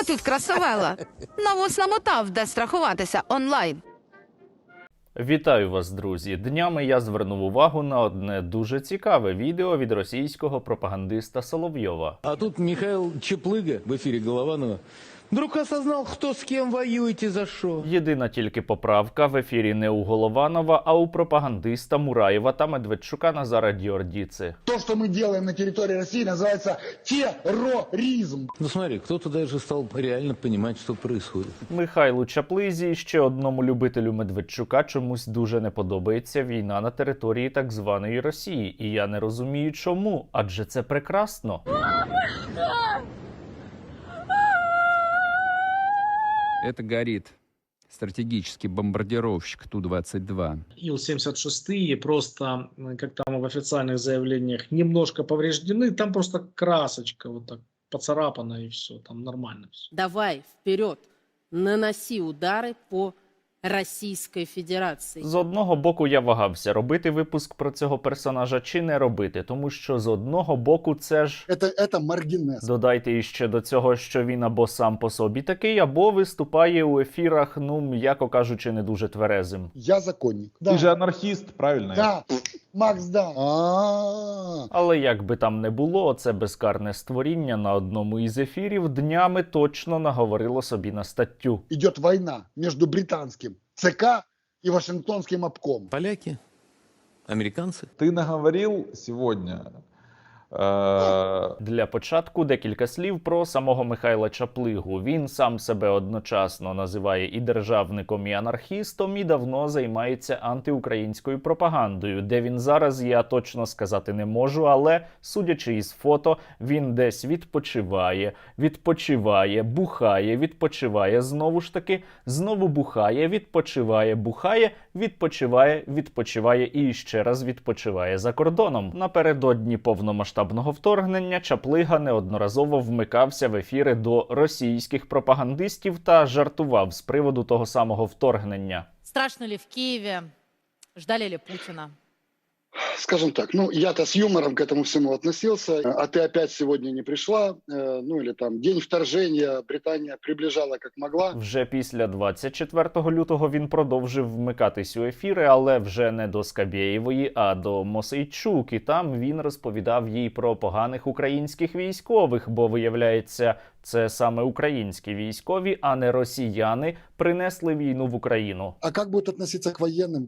О, тут красовела? Навоз намотав, де страхуватися онлайн. Вітаю вас, друзі! Днями я звернув увагу на одне дуже цікаве відео від російського пропагандиста Соловйова. А тут Михайло Чеплига в ефірі Голованова вдруг осознал, кто с кем воюет и за что. Єдина тільки поправка в ефірі не у Голованова, а у пропагандиста Мураєва та Медведчука Назара Діордіци. То, что мы делаем на территории России, называется терроризм. Ну смотри, кто-то даже стал реально понимать, что происходит. Михайлу Чаплизі ще одному любителю Медведчука чомусь дуже не подобається війна на території так званої Росії. І я не розумію, чому, адже це прекрасно. Это горит стратегический бомбардировщик Ту-22. Ил-76 просто, как там в официальных заявлениях, немножко повреждены. Там просто красочка вот так поцарапана и все, там нормально все. Давай, вперед, наноси удары по Российской Федерации. З одного боку, я вагався робити випуск про цього персонажа чи не робити, тому що з одного боку, це ж Это, это маргинез. Додайте іще до цього, що він або сам по собі такий, або виступає у ефірах, ну м'яко кажучи, не дуже тверезим. Я законник. Да. Ты же анархист, правильно? Да. Макс, Дан. Але як би там не було, це безкарне створіння на одному із ефірів днями точно наговорило собі на статтю. Іде война між британським ЦК і Вашингтонським обком. Поляки, американці. Ты наговорил сегодня. Э, Для початку декілька слів про самого Михайла Чаплигу. Він сам себе одночасно називає і державником, і анархістом, і давно займається антиукраїнською пропагандою. Де він зараз, я точно сказати не можу, але судячи із фото, він десь відпочиває, відпочиває, бухає, відпочиває знову ж таки, знову бухає, відпочиває, бухає, відпочиває, відпочиває і ще раз відпочиває за кордоном. Напередодні повномасштабного вторгнення Чаплига неодноразово вмикався в ефіри до російських пропагандистів та жартував з приводу того самого вторгнення. Страшно ли в Києві? Ждали ли Путина? Скажем так, ну я-то с юмором к этому всему относился, а ты опять сегодня не пришла, э, ну или там день вторжения Британия приближала как могла. Вже після 24 лютого він продовжив вмикатись у ефіри, але вже не до Скабєєвої, а до Мосейчук. І там він розповідав їй про поганих українських військових, бо виявляється, це саме українські військові, а не росіяни, принесли війну в Україну. А как будут относиться к военным ну,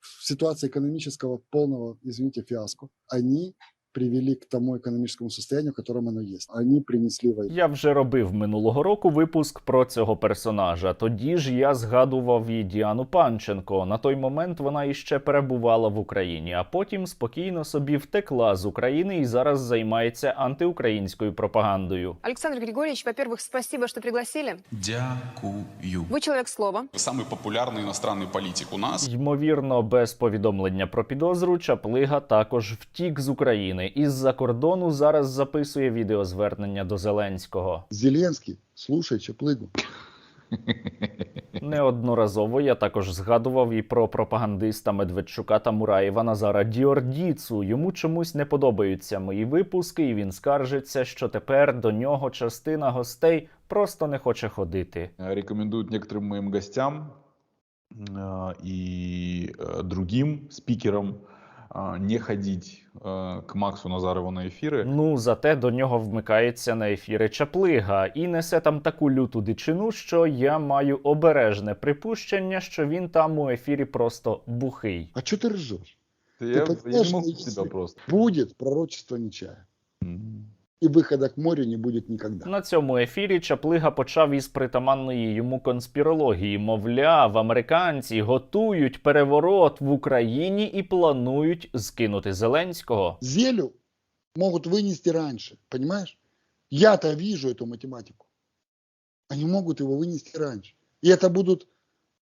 в ситуации экономического полного, извините, фиаско? Они привели к тому экономическому состоянию, в котором оно есть. Они принесли войну. Я вже робив минулого року випуск про цього персонажа. Тоді ж я згадував і Діану Панченко. На той момент вона іще перебувала в Україні, а потім спокійно собі втекла з України і зараз займається антиукраїнською пропагандою. Александр Григорьевич, во-первых, спасибо, что пригласили. Дякую. Вы человек слова. Самый популярный иностранный политик у нас. Ймовірно, без повідомлення про підозру Чаплига також втік з України і з-за кордону зараз записує відеозвернення до Зеленського. Зеленский, слушай Чаплыгу. Неодноразово я також згадував і про пропагандиста Медведчука та Мураєва Назара Діордіцу. Йому чомусь не подобаються мої випуски, і він скаржиться, що тепер до нього частина гостей просто не хоче ходити. Рекомендуют некоторым моим гостям э, и э, другим спикерам э, не ходить э, к Максу Назарову на эфиры. Ну, зате до нього вмикається на ефіри Чаплига і несе там таку люту дичину, що я маю обережне припущення, що він там у ефірі просто бухий. А что ты ржешь? Я, я понимаешь, не могу что тебя если- просто. Будет пророчество Нечая. Мгм. И выхода к морю не будет никогда. На цьому ефірі Чаплига почав із притаманної йому конспірології. Мовляв, американці готують переворот в Україні і планують скинути Зеленського. Зелю могут вынести раньше, понимаешь? Я-то вижу эту математику. Они могут его вынести раньше. И это будут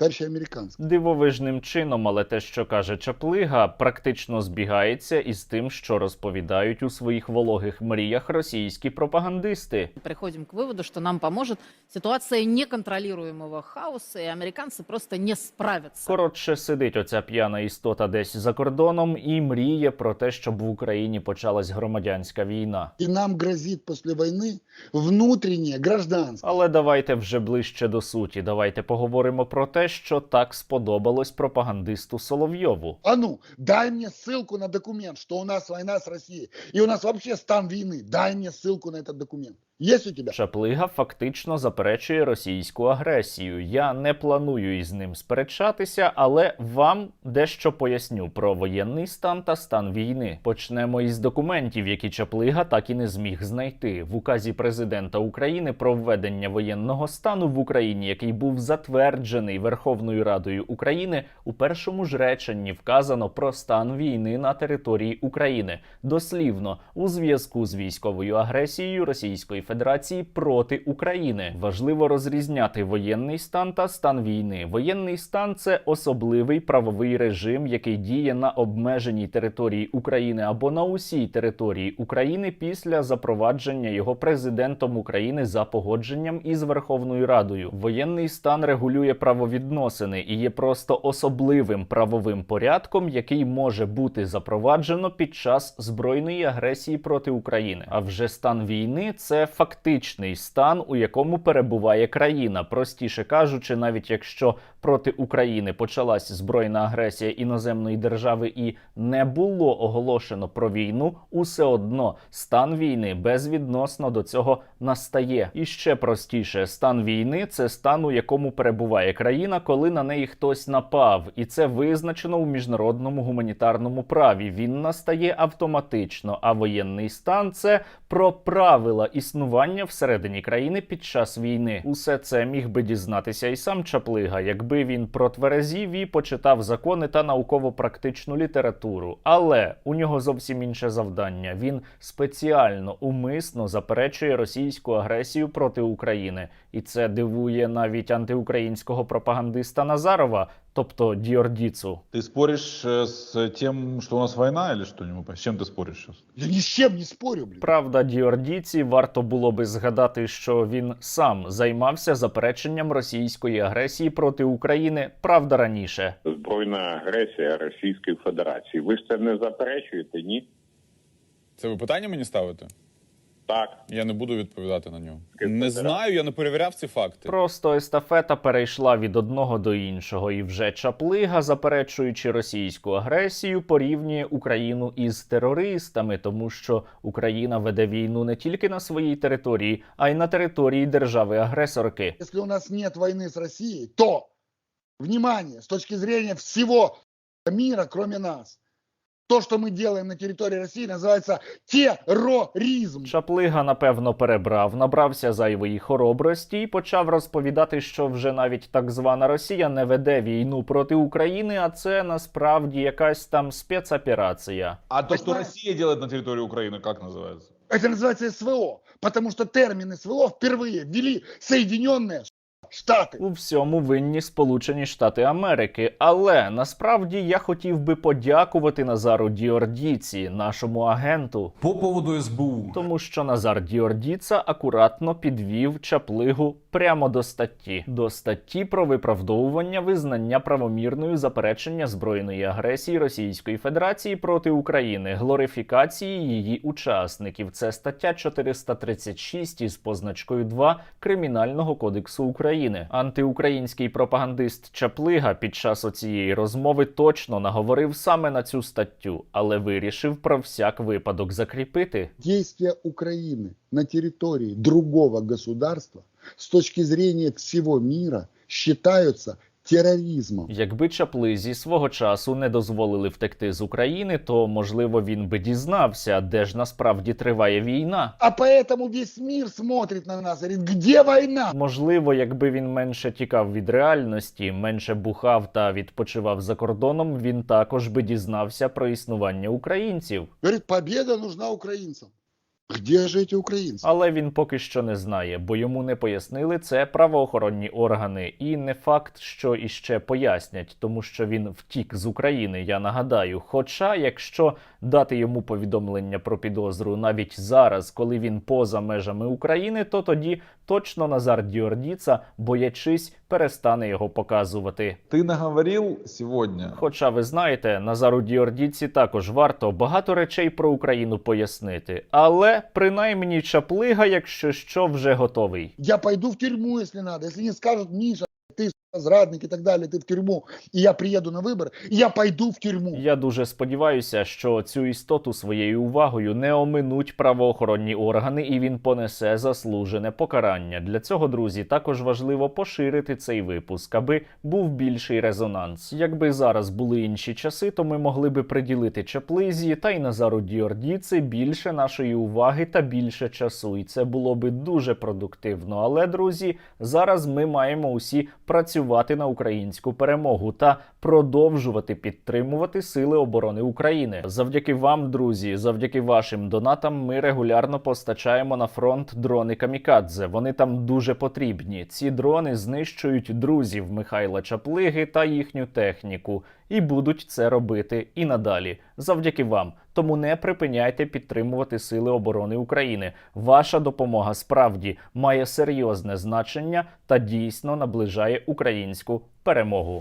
товарищи американцы. Дивовижним чином, але те, що каже Чаплига, практично збігається із тим, що розповідають у своїх вологих мріях російські пропагандисти. Приходим к выводу, что нам поможет ситуация неконтролируемого хаоса, и американцы просто не справятся. Коротше, сидить оця п'яна істота десь за кордоном і мріє про те, щоб в Україні почалась громадянська війна. И нам грозит после войны внутреннее гражданство. Але давайте вже ближче до суті. Давайте поговоримо про те, що так сподобалось пропагандисту Соловйову. А ну, дай мне ссылку на документ, что у нас война с Россией, и у нас вообще стан войны. Дай мне ссылку на этот документ. Есть у тебя? Чаплига фактично заперечує російську агресію. Я не планую із ним сперечатися, але вам дещо поясню про воєнний стан та стан війни. Почнемо із документів, які Чаплига так і не зміг знайти в указі президента України про введення воєнного стану в Україні, який був затверджений Верховною Радою України. У першому ж реченні вказано про стан війни на території України. Дослівно у зв'язку з військовою агресією Російської Федерації проти України. Важливо розрізняти воєнний стан та стан війни. Воєнний стан це особливий правовий режим, який діє на обмеженій території України або на усій території України після запровадження його президентом України за погодженням із Верховною Радою. Воєнний стан регулює правовідносини і є просто особливим правовим порядком, який може бути запроваджено під час збройної агресії проти України. А вже стан війни це фактичний стан, у якому перебуває країна. Простіше кажучи, навіть якщо проти України почалась збройна агресія іноземної держави і не було оголошено про війну, усе одно стан війни безвідносно до цього настає. І ще простіше, стан війни це стан, у якому перебуває країна, коли на неї хтось напав, і це визначено у міжнародному гуманітарному праві. Він настає автоматично. А воєнний стан це про правила існування всередині країни під час війни. Усе це міг би дізнатися і сам Чаплига, якби він протверезів і почитав закони та науково-практичну літературу. Але у нього зовсім інше завдання. Він спеціально умисно заперечує російську агресію проти України, і це дивує навіть антиукраїнського пропагандиста Назарова, тобто Діордіцу. Ты споришь э, с тем, что у нас война или что? Не могу понять. С чем ты споришь сейчас? Я ни с чем не спорю, блин. Правда, Діордіці варто було би згадати, що він сам займався запереченням російської агресії проти України. Правда, раніше. збройна агресія Російської Федерації. Ви ж це не заперечуєте, ні? Це ви питання мені ставите? Так. Я не буду відповідати на нього. Не знаю, я не перевіряв ці факти. Просто естафета перейшла від одного до іншого, і вже Чаплига, заперечуючи російську агресію, порівнює Україну із терористами, тому що Україна веде війну не тільки на своїй території, а й на території держави-агресорки. Если у нас нет войны с Россией, то, внимание, с точки зрения всего мира, кроме нас, то, что мы делаем на территории России, называется терроризм. Чаплига, напевно, перебрав, набрався зайвої хоробрості і почав розповідати, що вже навіть так звана Росія не веде війну проти України, а це насправді якась там спецоперація. А то, что Понимаешь? Россия делает на территории Украины, как называется? Это называется СВО, потому что термин СВО впервые ввели Соединенные Штаты. У всьому винні Сполучені Штати Америки. Але насправді я хотів би подякувати Назару Діордіці, нашому агенту, По поводу СБУ. тому що Назар Діордіца акуратно підвів чаплигу прямо до статті, до статті про виправдовування визнання правомірною заперечення збройної агресії Російської Федерації проти України, глорифікації її учасників. Це стаття 436 із позначкою 2 Кримінального кодексу України. Антиукраїнський пропагандист Чаплига під час оцієї розмови точно наговорив саме на цю статтю, але вирішив про всяк випадок закріпити. Действия України на території другого государства з точки зрения всього міра считаются терроризмом. Якби Чаплизі свого часу не дозволили втекти з України, то можливо він би дізнався, де ж насправді триває війна. А поэтому весь мир смотрит на нас говорит, где война? Можливо, якби він менше тікав від реальності, менше бухав та відпочивав за кордоном, він також би дізнався про існування українців. Говорит, победа нужна украинцам. Где жить эти украинцы? Але він поки що не знає, бо йому не пояснили це правоохоронні органи. І не факт, що іще пояснять, тому що він втік з України. Я нагадаю. Хоча, якщо дати йому повідомлення про підозру навіть зараз, коли він поза межами України, то тоді точно Назар Діордіца, боячись, перестане його показувати. Ты наговорил сегодня. Хоча ви знаєте, Назару Діордіці також варто багато речей про Україну пояснити, але принаймні чаплига, якщо що, вже готовий. Я пойду в тюрьму, если надо. Если не скажут, Миша, ты сука, зрадник и так далее, ты в тюрьму, и я приеду на выборы, я пойду в тюрьму. Я дуже сподіваюся, що цю істоту своєю увагою не оминуть правоохоронні органи, і він понесе заслужене покарання. Для цього, друзі, також важливо поширити цей випуск, аби був більший резонанс. Якби зараз були інші часи, то ми могли би приділити чаплизі та й Назару Діордіці більше нашої уваги та більше часу. І це було би дуже продуктивно. Але, друзі, зараз ми маємо усі працювати на українську перемогу та продовжувати підтримувати сили оборони України. Завдяки вам, друзі, завдяки вашим донатам, ми регулярно постачаємо на фронт дрони камікадзе. Вони там дуже потрібні. Ці дрони знищують друзів Михайла Чаплиги та їхню техніку. І будуть це робити і надалі, завдяки вам. Тому не припиняйте підтримувати сили оборони України. Ваша допомога справді має серйозне значення та дійсно наближає українську перемогу.